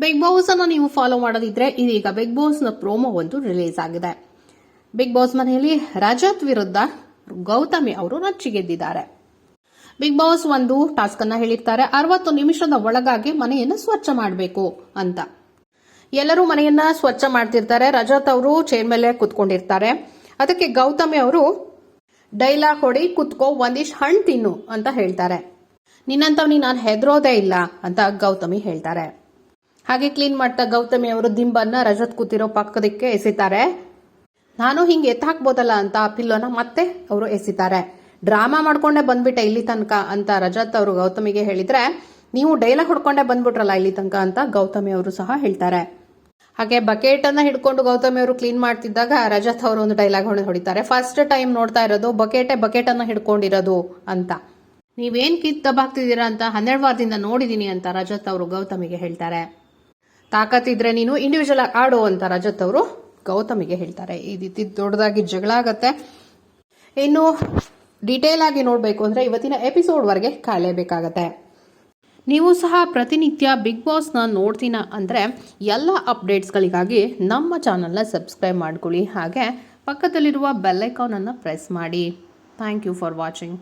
Big boss ಅನ್ನು ನೀವು follow ಮಾಡೋದಿದ್ರೆ ಇದೀಗ ಬಿಗ್ ಬಾಸ್ನ ಪ್ರೋಮೋ ಒಂದು ರಿಲೀಸ್ ಆಗಿದೆ. ಬಿಗ್ ಬಾಸ್ ಮನೆಯಲ್ಲಿ ರಜತ್ ವಿರುದ್ಧ ಗೌತಮಿ ಅವರು ರಚ್ಚಿಗೆದ್ದಿದ್ದಾರೆ. ಬಿಗ್ ಬಾಸ್ ಒಂದು ಟಾಸ್ಕ್ ಅನ್ನ ಹೇಳಿರ್ತಾರೆ. ಅರವತ್ತು ನಿಮಿಷದ ಒಳಗಾಗಿ ಮನೆಯನ್ನು ಸ್ವಚ್ಛ ಮಾಡಬೇಕು ಅಂತ. ಎಲ್ಲರೂ ಮನೆಯನ್ನ ಸ್ವಚ್ಛ ಮಾಡ್ತಿರ್ತಾರೆ. ರಜತ್ ಅವರು ಚೇರ್ ಮೇಲೆ ಕುತ್ಕೊಂಡಿರ್ತಾರೆ. ಅದಕ್ಕೆ ಗೌತಮಿ ಅವರು ಡೈಲಾಗ್ ಹೊಡಿ, ಕುತ್ಕೋ, ಒಂದಿಷ್ಟು ಹಣ್ಣು ತಿನ್ನು ಅಂತ ಹೇಳ್ತಾರೆ. ನಿನ್ನಂತವನಿ ನಾನು ಹೆದರೋದೇ ಇಲ್ಲ ಅಂತ ಗೌತಮಿ ಹೇಳ್ತಾರೆ. ಹಾಗೆ ಕ್ಲೀನ್ ಮಾಡ್ತಾ ಗೌತಮಿ ಅವರು ದಿಂಬನ್ನ ರಜತ್ ಕೂತಿರೋ ಪಕ್ಕದಕ್ಕೆ ಎಸಿತಾರೆ. ನಾನು ಹಿಂಗೆ ಎತ್ತ ಹಾಕ್ಬೋದಲ್ಲ ಅಂತ ಆ ಪಿಲ್ಲೋನ ಮತ್ತೆ ಅವರು ಎಸಿತಾರೆ. ಡ್ರಾಮಾ ಮಾಡ್ಕೊಂಡೆ ಬಂದ್ಬಿಟ್ಟೆ ಇಲ್ಲಿ ತನಕ ಅಂತ ರಜತ್ ಅವರು ಗೌತಮಿಗೆ ಹೇಳಿದ್ರೆ, ನೀವು ಡೈಲಾಗ್ ಹೊಡ್ಕೊಂಡೇ ಬಂದ್ಬಿಟ್ರಲ್ಲ ಇಲ್ಲಿ ತನಕ ಅಂತ ಗೌತಮಿ ಅವರು ಸಹ ಹೇಳ್ತಾರೆ. ಹಾಗೆ ಬಕೆಟ್ ಅನ್ನ ಹಿಡ್ಕೊಂಡು ಗೌತಮಿ ಅವರು ಕ್ಲೀನ್ ಮಾಡ್ತಿದ್ದಾಗ ರಜತ್ ಅವರು ಒಂದು ಡೈಲಾಗ್ ಹೊಡಿತಾರೆ. ಫಸ್ಟ್ ಟೈಮ್ ನೋಡ್ತಾ ಇರೋದು, ಬಕೆಟೆ ಬಕೆಟ್ ಅನ್ನ ಹಿಡ್ಕೊಂಡಿರೋದು ಅಂತ. ನೀವೇನ್ ಕಿತ್ ದಬಾಕ್ತಿದ್ದೀರಾ ಅಂತ ಹನ್ನೆರಡು ವಾರದಿಂದ ನೋಡಿದೀನಿ ಅಂತ ರಜತ್ ಅವರು ಗೌತಮಿಗೆ ಹೇಳ್ತಾರೆ. ತಾಕತ್ತಿದ್ರೆ ನೀನು ಇಂಡಿವಿಜುವಲ್ ಆಗಿ ಆಡು ಅಂತ ರಜತ್ ಅವರು ಗೌತಮಿಗೆ ಹೇಳ್ತಾರೆ. ಈ ರೀತಿ ದೊಡ್ಡದಾಗಿ ಜಗಳ ಆಗತ್ತೆ. ಇನ್ನು ಡೀಟೇಲ್ ಆಗಿ ನೋಡಬೇಕು ಅಂದ್ರೆ ಇವತ್ತಿನ ಎಪಿಸೋಡ್ವರೆಗೆ ಕಾಯಲೇಬೇಕಾಗತ್ತೆ ನೀವು ಸಹ ಪ್ರತಿನಿತ್ಯ ಬಿಗ್ ಬಾಸ್ನ ನೋಡ್ತೀನ ಅಂದರೆ ಎಲ್ಲ ಅಪ್ಡೇಟ್ಸ್ಗಳಿಗಾಗಿ ನಮ್ಮ ಚಾನಲ್ನ ಸಬ್ಸ್ಕ್ರೈಬ್ ಮಾಡ್ಕೊಳ್ಳಿ. ಹಾಗೆ ಪಕ್ಕದಲ್ಲಿರುವ ಬೆಲ್ಲೈಕಾನನ್ನು ಪ್ರೆಸ್ ಮಾಡಿ. Thank you for watching